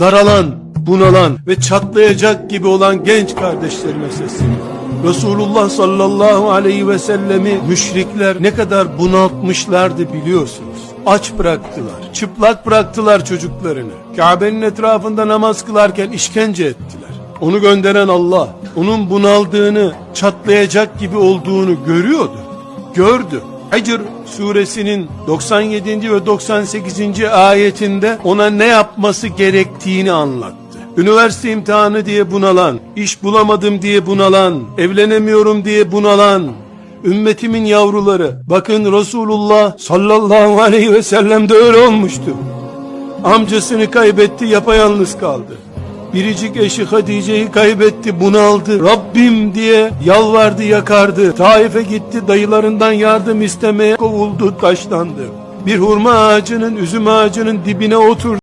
daralan, bunalan ve çatlayacak gibi olan genç kardeşlerime sesleniyorum. Resulullah sallallahu aleyhi ve sellemi müşrikler ne kadar bunaltmışlardı biliyorsunuz. Aç bıraktılar, çıplak bıraktılar çocuklarını. Kabe'nin etrafında namaz kılarken işkence ettiler. Onu gönderen Allah, onun bunaldığını, çatlayacak gibi olduğunu görüyordu. Gördü. Hicr suresinin 97. ve 98. ayetinde ona ne yapması gerektiğini anlattı. Üniversite imtihanı diye bunalan, iş bulamadım diye bunalan, evlenemiyorum diye bunalan, ümmetimin yavruları, bakın Resulullah sallallahu aleyhi ve sellem de öyle olmuştu. Amcasını kaybetti, yapayalnız kaldı. Biricik eşi Hatice'yi kaybetti, bunaldı. Rabbim diye yalvardı, yakardı. Taif'e gitti, dayılarından yardım istemeye kovuldu, taşlandı. Bir hurma ağacının, üzüm ağacının dibine oturdu.